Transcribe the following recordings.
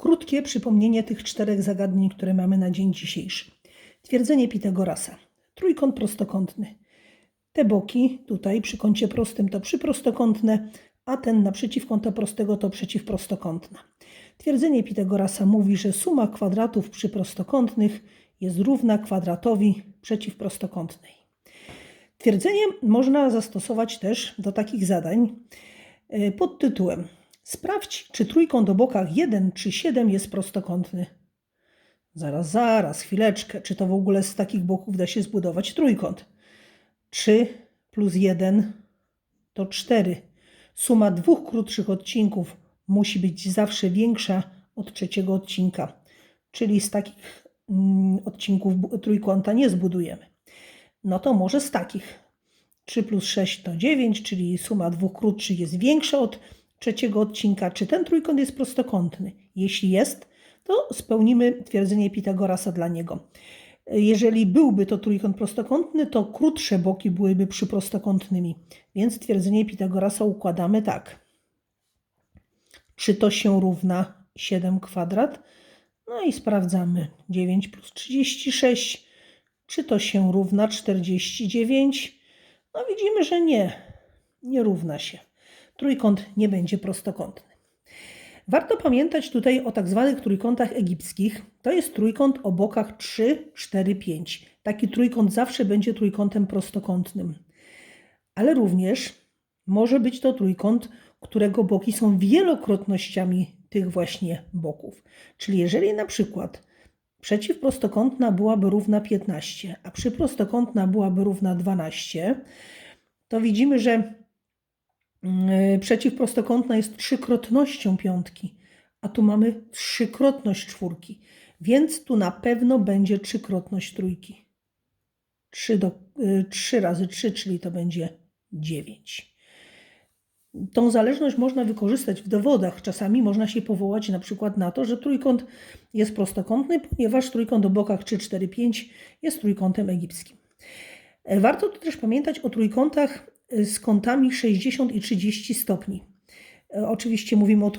krótkie przypomnienie tych czterech zagadnień, które mamy na dzień dzisiejszy. Twierdzenie Pitagorasa. Trójkąt prostokątny. Te boki tutaj przy kącie prostym to przyprostokątne, a ten naprzeciw kąta prostego to przeciwprostokątna. Twierdzenie Pitagorasa mówi, że suma kwadratów przyprostokątnych jest równa kwadratowi przeciwprostokątnej. Twierdzenie można zastosować też do takich zadań e, pod tytułem Sprawdź, czy trójkąt o bokach 1 czy 7 jest prostokątny. Zaraz, zaraz, chwileczkę. Czy to w ogóle z takich boków da się zbudować trójkąt? 3 plus 1 to 4. Suma dwóch krótszych odcinków musi być zawsze większa od trzeciego odcinka. Czyli z takich mm, odcinków trójkąta nie zbudujemy. No to może z takich. 3 plus 6 to 9, czyli suma dwóch krótszych jest większa od trzeciego odcinka. Czy ten trójkąt jest prostokątny? Jeśli jest, to spełnimy twierdzenie Pitagorasa dla niego. Jeżeli byłby to trójkąt prostokątny, to krótsze boki byłyby przyprostokątnymi. Więc twierdzenie Pitagorasa układamy tak. Czy to się równa 7 kwadrat? No i sprawdzamy. 9 plus 36. Czy to się równa 49? No widzimy, że nie. Nie równa się. Trójkąt nie będzie prostokątny. Warto pamiętać tutaj o tak zwanych trójkątach egipskich. To jest trójkąt o bokach 3, 4, 5. Taki trójkąt zawsze będzie trójkątem prostokątnym. Ale również może być to trójkąt, którego boki są wielokrotnościami tych właśnie boków. Czyli jeżeli na przykład przeciwprostokątna byłaby równa 15, a przyprostokątna byłaby równa 12, to widzimy, że przeciwprostokątna jest trzykrotnością piątki, a tu mamy trzykrotność czwórki, więc tu na pewno będzie trzykrotność trójki. 3, do, 3 razy 3, czyli to będzie 9. Tą zależność można wykorzystać w dowodach. Czasami można się powołać na przykład na to, że trójkąt jest prostokątny, ponieważ trójkąt o bokach 3, 4, 5 jest trójkątem egipskim. E, Warto tu też pamiętać o trójkątach z kątami 60 i 30 stopni. E, Oczywiście mówimy o,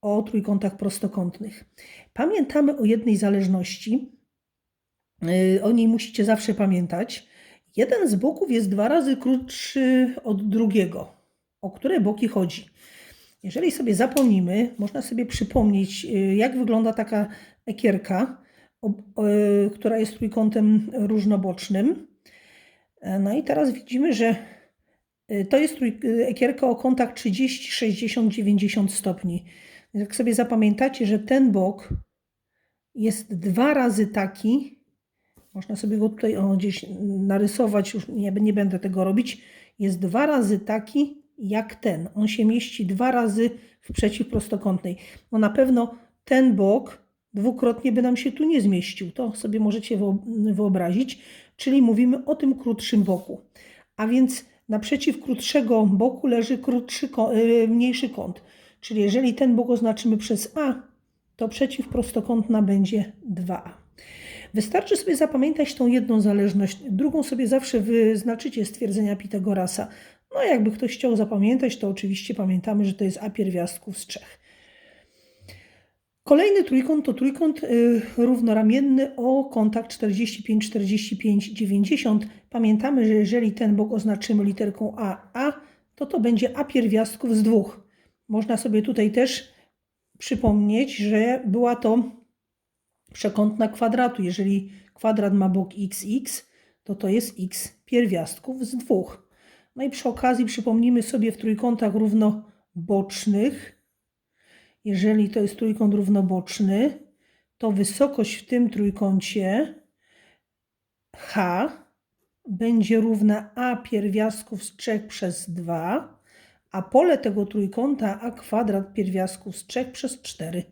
o trójkątach prostokątnych. Pamiętamy o jednej zależności. E, O niej musicie zawsze pamiętać. Jeden z boków jest dwa razy krótszy od drugiego. O które boki chodzi? Jeżeli sobie zapomnimy, można sobie przypomnieć, y, jak wygląda taka ekierka, która jest trójkątem różnobocznym. E, No i teraz widzimy, że to jest y, ekierka o kątach 30, 60, 90 stopni. Jak sobie zapamiętacie, że ten bok jest dwa razy taki, można sobie go tutaj o, gdzieś narysować, już nie, nie będę tego robić, jest dwa razy taki jak ten. On się mieści dwa razy w przeciwprostokątnej. No na pewno ten bok dwukrotnie by nam się tu nie zmieścił. To sobie możecie wyo- wyobrazić. Czyli mówimy o tym krótszym boku. A więc naprzeciw krótszego boku leży krótszy, y, mniejszy kąt. Czyli jeżeli ten bok oznaczymy przez A, to przeciwprostokątna będzie 2A. Wystarczy sobie zapamiętać tą jedną zależność, drugą sobie zawsze wyznaczycie z twierdzenia Pitagorasa. No, jakby ktoś chciał zapamiętać, to oczywiście pamiętamy, że to jest A pierwiastków z trzech. Kolejny trójkąt to trójkąt y, równoramienny o kątach 45, 45, 90. Pamiętamy, że jeżeli ten bok oznaczymy literką A, A, to to będzie A pierwiastków z dwóch. Można sobie tutaj też przypomnieć, że była to przekątna kwadratu. Jeżeli kwadrat ma bok xx, to to jest x pierwiastków z dwóch. No i przy okazji przypomnimy sobie w trójkątach równobocznych, jeżeli to jest trójkąt równoboczny, to wysokość w tym trójkącie h będzie równa a pierwiastków z 3 przez 2, a pole tego trójkąta a kwadrat pierwiastków z 3 przez 4.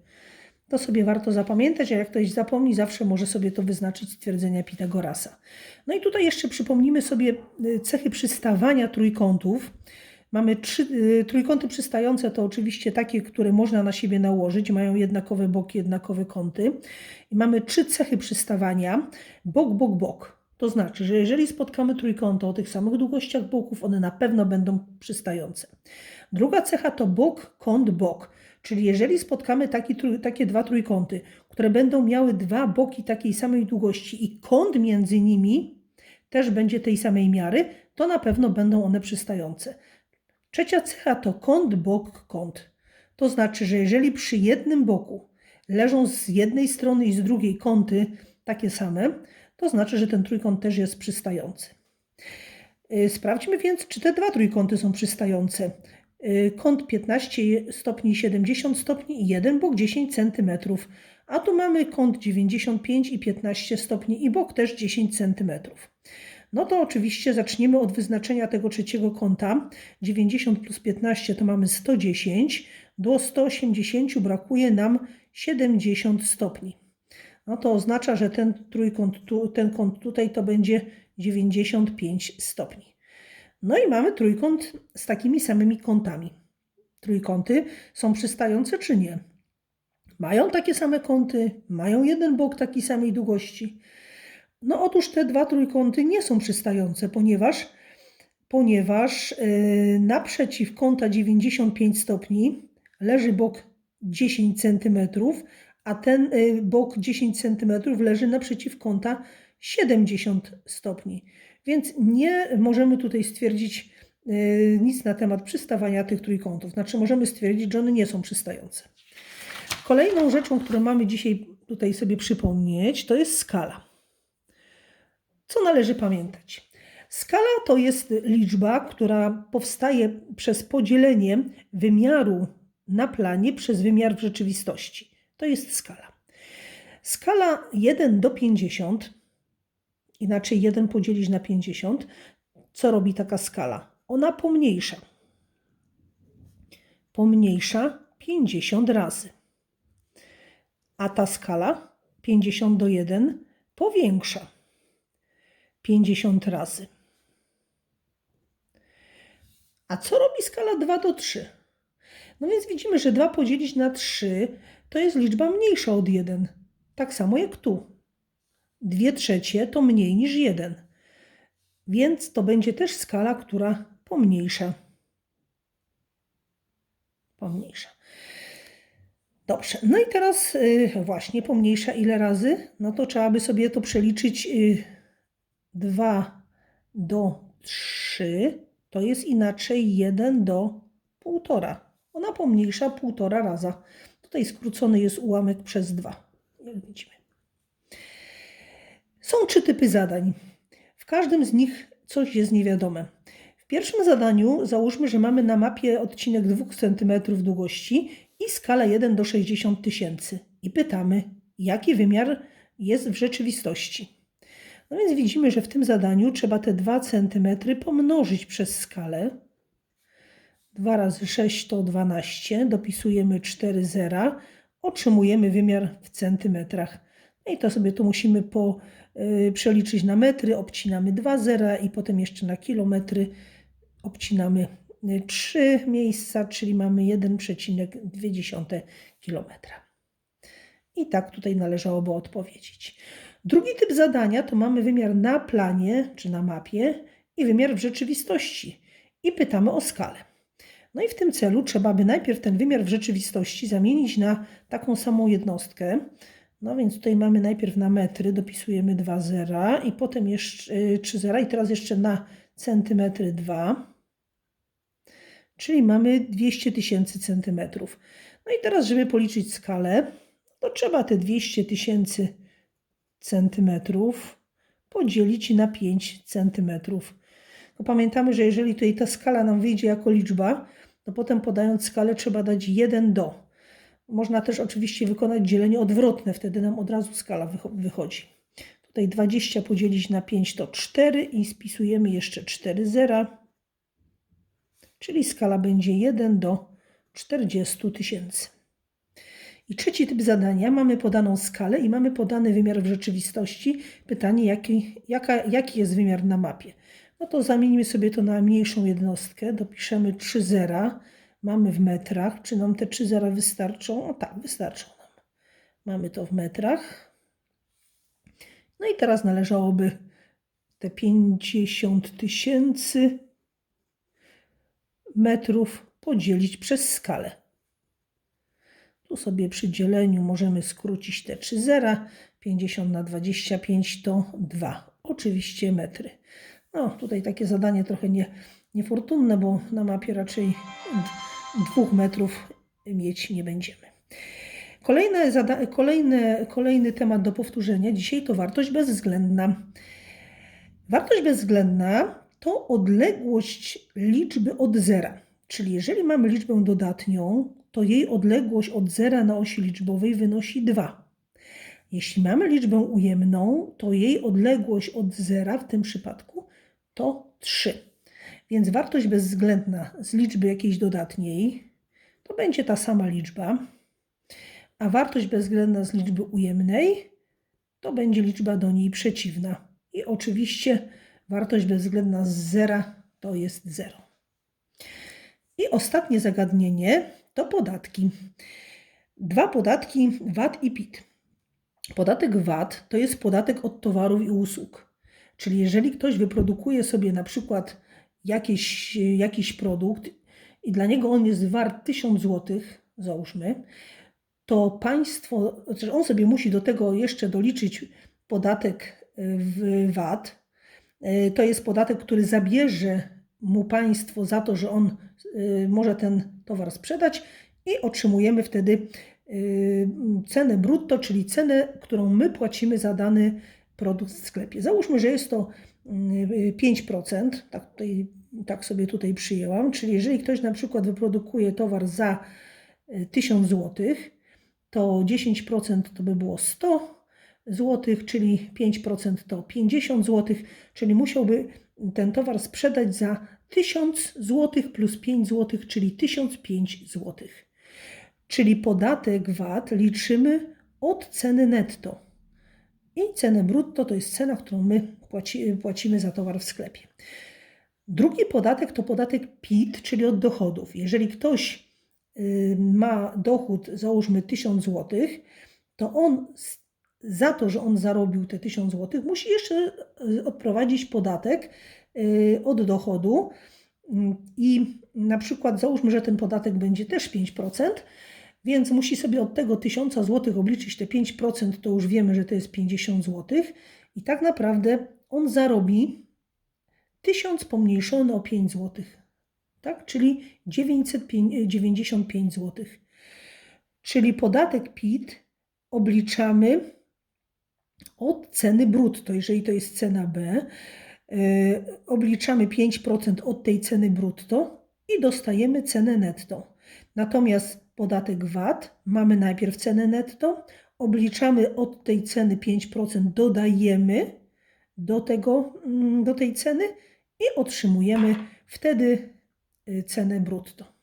To sobie warto zapamiętać, a jak ktoś zapomni, zawsze może sobie to wyznaczyć z twierdzenia Pitagorasa. No i tutaj jeszcze przypomnimy sobie y, cechy przystawania trójkątów. Mamy trzy, y, trójkąty przystające, to oczywiście takie, które można na siebie nałożyć, mają jednakowe boki, jednakowe kąty. I mamy trzy cechy przystawania: bok, bok, bok. To znaczy, że jeżeli spotkamy trójkąty o tych samych długościach boków, one na pewno będą przystające. Druga cecha to bok, kąt, bok. Czyli jeżeli spotkamy taki, takie dwa trójkąty, które będą miały dwa boki takiej samej długości i kąt między nimi też będzie tej samej miary, to na pewno będą one przystające. Trzecia cecha to kąt, bok, kąt. To znaczy, że jeżeli przy jednym boku leżą z jednej strony i z drugiej kąty takie same, to znaczy, że ten trójkąt też jest przystający. Y, Sprawdźmy więc, czy te dwa trójkąty są przystające. Y, Kąt 15 stopni 70 stopni i jeden bok 10 cm. A tu mamy kąt 95 i 15 stopni i bok też 10 cm. No to oczywiście zaczniemy od wyznaczenia tego trzeciego kąta. 90 plus 15 to mamy 110. Do 180 brakuje nam 70 stopni. No to oznacza, że ten trójkąt, tu, ten kąt tutaj to będzie 95 stopni. No i mamy trójkąt z takimi samymi kątami. Trójkąty są przystające czy nie? Mają takie same kąty, mają jeden bok takiej samej długości. No otóż te dwa trójkąty nie są przystające, ponieważ, ponieważ yy, naprzeciw kąta 95 stopni leży bok 10 cm, a ten yy, bok 10 cm leży naprzeciw kąta 70 stopni. Więc nie możemy tutaj stwierdzić yy, nic na temat przystawania tych trójkątów. Znaczy możemy stwierdzić, że one nie są przystające. Kolejną rzeczą, którą mamy dzisiaj tutaj sobie przypomnieć, to jest skala. Co należy pamiętać? Skala to jest liczba, która powstaje przez podzielenie wymiaru na planie przez wymiar w rzeczywistości. To jest skala. Skala 1 do 50, inaczej 1 podzielić na 50, co robi taka skala? Ona pomniejsza. Pomniejsza 50 razy. A ta skala 50 do 1 powiększa 50 razy. A co robi skala 2 do 3? No więc widzimy, że 2 podzielić na 3 to jest liczba mniejsza od 1. Tak samo jak tu. 2 trzecie to mniej niż 1. Więc to będzie też skala, która pomniejsza. Pomniejsza. Dobrze, no i teraz y, właśnie pomniejsza ile razy? No to trzeba by sobie to przeliczyć. Y, 2 do 3 to jest inaczej 1 do 1,5. Ona pomniejsza 1,5 raza. Tutaj skrócony jest ułamek przez 2, jak widzimy. Są trzy typy zadań. W każdym z nich coś jest niewiadome. W pierwszym zadaniu załóżmy, że mamy na mapie odcinek 2 cm długości i skala 1 do 60 tysięcy. I pytamy, jaki wymiar jest w rzeczywistości. No więc widzimy, że w tym zadaniu trzeba te 2 cm pomnożyć przez skalę. 2 razy 6 to 12, dopisujemy 4 zera, otrzymujemy wymiar w centymetrach. No i to sobie tu musimy po, y, przeliczyć na metry, obcinamy 2 zera i potem jeszcze na kilometry obcinamy 3 miejsca, czyli mamy 1,2 km. I tak tutaj należałoby odpowiedzieć. Drugi typ zadania to mamy wymiar na planie czy na mapie i wymiar w rzeczywistości. I pytamy o skalę. No i w tym celu trzeba by najpierw ten wymiar w rzeczywistości zamienić na taką samą jednostkę. No więc tutaj mamy najpierw na metry, dopisujemy 2 zera i potem jeszcze 3 zera i teraz jeszcze na centymetry 2. Czyli mamy 200 tysięcy centymetrów. No i teraz, żeby policzyć skalę, to trzeba te 200 tysięcy centymetrów podzielić na 5 centymetrów. No pamiętamy, że jeżeli tutaj ta skala nam wyjdzie jako liczba, to potem podając skalę trzeba dać 1 do. Można też oczywiście wykonać dzielenie odwrotne, wtedy nam od razu skala wychodzi. Tutaj 20 podzielić na 5 to 4 i spisujemy jeszcze 4 zera, czyli skala będzie 1 do 40 tysięcy. I trzeci typ zadania, mamy podaną skalę i mamy podany wymiar w rzeczywistości. Pytanie, jaki, jaka, jaki jest wymiar na mapie. No to zamienimy sobie to na mniejszą jednostkę, dopiszemy 3 zera, mamy w metrach. Czy nam te 3 zera wystarczą? O tak, wystarczą nam. Mamy to w metrach. No i teraz należałoby te 50 tysięcy metrów podzielić przez skalę. Tu sobie przy dzieleniu możemy skrócić te 3 zera. 50 na 25 to 2. Oczywiście metry. No, tutaj takie zadanie trochę nie, niefortunne, bo na mapie raczej 2 metrów mieć nie będziemy. Kolejne zada- kolejne, kolejny temat do powtórzenia dzisiaj to wartość bezwzględna. Wartość bezwzględna to odległość liczby od zera. Czyli jeżeli mamy liczbę dodatnią, to jej odległość od zera na osi liczbowej wynosi 2. Jeśli mamy liczbę ujemną, to jej odległość od zera w tym przypadku to 3. Więc wartość bezwzględna z liczby jakiejś dodatniej to będzie ta sama liczba, a wartość bezwzględna z liczby ujemnej to będzie liczba do niej przeciwna. I oczywiście wartość bezwzględna z zera to jest 0. I ostatnie zagadnienie to podatki. Dwa podatki VAT i PIT. Podatek VAT to jest podatek od towarów i usług. Czyli jeżeli ktoś wyprodukuje sobie na przykład jakiś, jakiś produkt i dla niego on jest wart 1000 zł, załóżmy, to państwo, znaczy on sobie musi do tego jeszcze doliczyć podatek w VAT. To jest podatek, który zabierze mu państwo za to, że on y, może ten towar sprzedać i otrzymujemy wtedy y, cenę brutto, czyli cenę, którą my płacimy za dany produkt w sklepie. Załóżmy, że jest to y, 5%, tak, tutaj, tak sobie tutaj przyjęłam, czyli jeżeli ktoś na przykład wyprodukuje towar za y, 1000 zł, to 10% to by było 100 zł, czyli 5% to 50 zł, czyli musiałby ten towar sprzedać za 1000 zł plus 5 zł, czyli 1005 zł. Czyli podatek VAT liczymy od ceny netto. I cenę brutto to jest cena, którą my płaci, płacimy za towar w sklepie. Drugi podatek to podatek PIT, czyli od dochodów. Jeżeli ktoś y, ma dochód, załóżmy 1000 zł, to on za to, że on zarobił te 1000 zł, musi jeszcze y, odprowadzić podatek y, od dochodu. I na przykład załóżmy, że ten podatek będzie też 5%, więc musi sobie od tego 1000 zł obliczyć te 5%, to już wiemy, że to jest 50 zł. I tak naprawdę on zarobi 1000 pomniejszone o 5 zł, tak? czyli 995 zł. Czyli podatek PIT obliczamy od ceny brutto, jeżeli to jest cena B, yy, obliczamy 5% od tej ceny brutto i dostajemy cenę netto. Natomiast podatek VAT mamy najpierw cenę netto, obliczamy od tej ceny 5%, dodajemy do, tego, mm, do tej ceny i otrzymujemy wtedy y, cenę brutto.